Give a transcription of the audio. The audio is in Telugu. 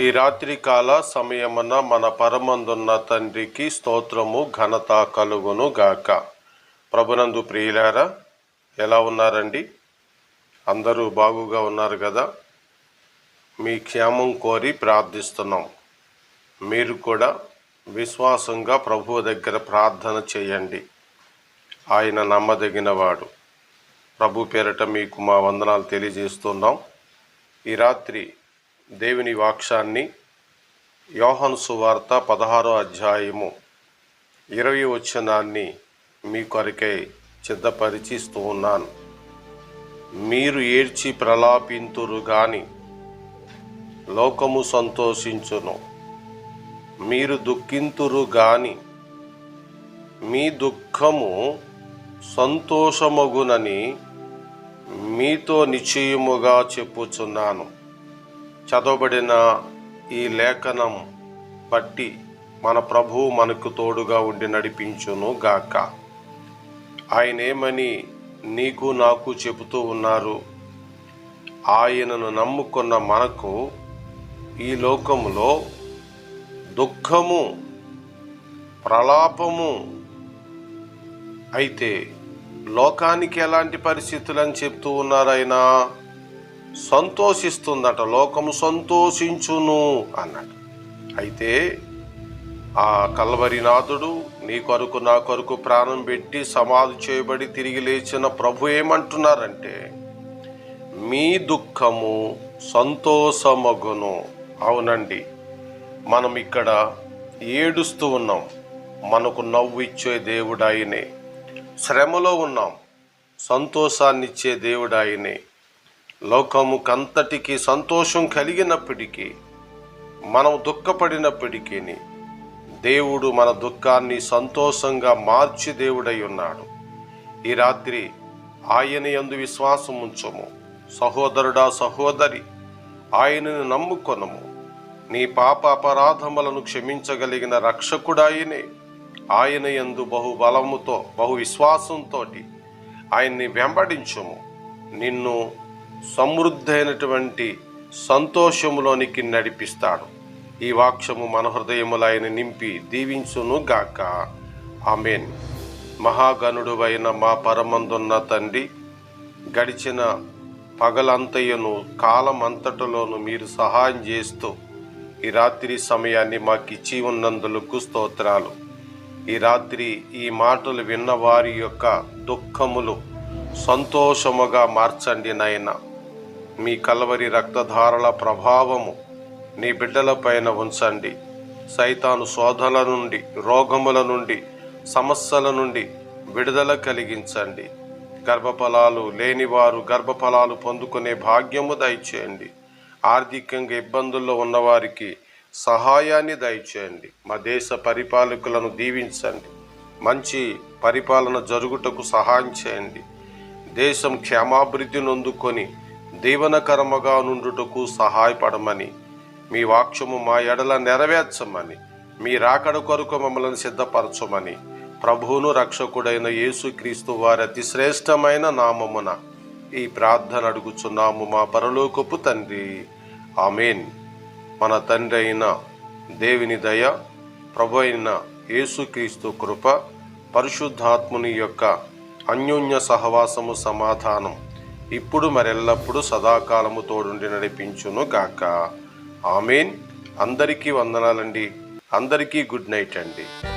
ఈ రాత్రి కాల సమయమున మన పరమందున్న తండ్రికి స్తోత్రము ఘనత కలుగును గాక. ప్రభునందు ప్రియులారా ఎలా ఉన్నారండి? అందరూ బాగుగా ఉన్నారు కదా? మీ క్షేమం కోరి ప్రార్థిస్తున్నాం. మీరు కూడా విశ్వాసంగా ప్రభువు దగ్గర ప్రార్థన చేయండి. ఆయన నమ్మదగినవాడు. ప్రభు పేరట మీకు మా వందనాలు తెలియజేస్తున్నాం. ఈ రాత్రి దేవుని వాక్యాన్ని యోహన్ సువార్త పదహారో అధ్యాయము ఇరవై వచనాన్ని మీ కొరకై సిద్ధపరిచిస్తూ ఉన్నాను. మీరు ఏడ్చి ప్రలాపింతురు గాని లోకము సంతోషించును. మీరు దుఃఖింతురు గాని మీ దుఃఖము సంతోషమగునని మీతో నిశ్చయముగా చెప్పుచున్నాను. చదవబడిన ఈ లేఖనం బట్టి మన ప్రభువు మనకు తోడుగా ఉండి నడిపించును గాక. ఆయనేమని నీకు నాకు చెబుతూ ఉన్నారు? ఆయనను నమ్ముకున్న మనకు ఈ లోకములో దుఃఖము ప్రలాపము అయితే లోకానికి ఎలాంటి పరిస్థితులు అని చెప్తూ ఉన్నారైనా? సంతోషిస్తుందట లోకము సంతోషించును అన్నాడు. అయితే ఆ కల్వరినాథుడు నీ కొరకు నా కొరకు ప్రాణం పెట్టి సమాధి చేయబడి తిరిగి లేచిన ప్రభు ఏమంటున్నారంటే మీ దుఃఖము సంతోషమగును. అవునండి మనం ఇక్కడ ఏడుస్తూ ఉన్నాం. మనకు నవ్వు ఇచ్చే దేవుడాయనే శ్రమలో ఉన్నాం. సంతోషాన్నిచ్చే దేవుడాయనే లోకముకంతటికి సంతోషం కలిగినప్పటికీ మనం దుఃఖపడినప్పటికీ దేవుడు మన దుఃఖాన్ని సంతోషంగా మార్చి దేవుడై ఉన్నాడు. ఈ రాత్రి ఆయన యందు విశ్వాసం ఉంచము సహోదరుడా సహోదరి ఆయనను నమ్ముకొనము. నీ పాప అపరాధములను క్షమించగలిగిన రక్షకుడాయనే ఆయన యందు బహు బలముతో బహు విశ్వాసంతో ఆయన్ని వెంబడించుము. నిన్ను సమృద్ధైనటువంటి సంతోషములోనికి నడిపిస్తాడు. ఈ వాక్యము మన హృదయములైన ఆయన నింపి దీవించును గాక. ఆమెన్. మహాగణుడు అయిన మా పరమందున్న తండ్రి గడిచిన పగలంతయ్యను కాలమంతటలోను మీరు సహాయం చేస్తూ ఈ రాత్రి సమయాన్ని మాకు ఇచ్చి ఉన్నందులకు స్తోత్రాలు. ఈ రాత్రి ఈ మాటలు విన్న వారి యొక్క దుఃఖములు సంతోషముగా మార్చండి నాయన. మీ కలవరి రక్తధారల ప్రభావము నీ బిడ్డల పైన ఉంచండి. సైతాను శోధల నుండి రోగముల నుండి సమస్యల నుండి విడుదల కలిగించండి. గర్భఫలాలు లేనివారు గర్భఫలాలు పొందుకునే భాగ్యము దయచేయండి. ఆర్థికంగా ఇబ్బందుల్లో ఉన్నవారికి సహాయాన్ని దయచేయండి. మా దేశ పరిపాలకులను దీవించండి. మంచి పరిపాలన జరుగుటకు సహాయం చేయండి. దేశం క్షేమాభివృద్ధి నొందుకొని దీవనకరముగా నుండుటకు సహాయపడమని మీ వాక్యము మా ఎడల నెరవేర్చమని మీ రాకడ కొరకు మమ్మల్ని సిద్ధపరచమని ప్రభువును రక్షకుడైన యేసుక్రీస్తు వారి అతి శ్రేష్టమైన నామమున ఈ ప్రార్థన అడుగుచున్నాము మా పరలోకపు తండ్రి. ఆమెన్. మన తండ్రి అయిన దేవుని దయ ప్రభు అయిన యేసుక్రీస్తు కృప పరిశుద్ధాత్ముని యొక్క అన్యోన్య సహవాసము సమాధానం. ఇప్పుడు మరెల్లప్పుడు సదాకాలము తోడుండి నడిపించును గాక. ఆమెన్. అందరికీ వందనాలండి. అందరికీ గుడ్ నైట్ అండి.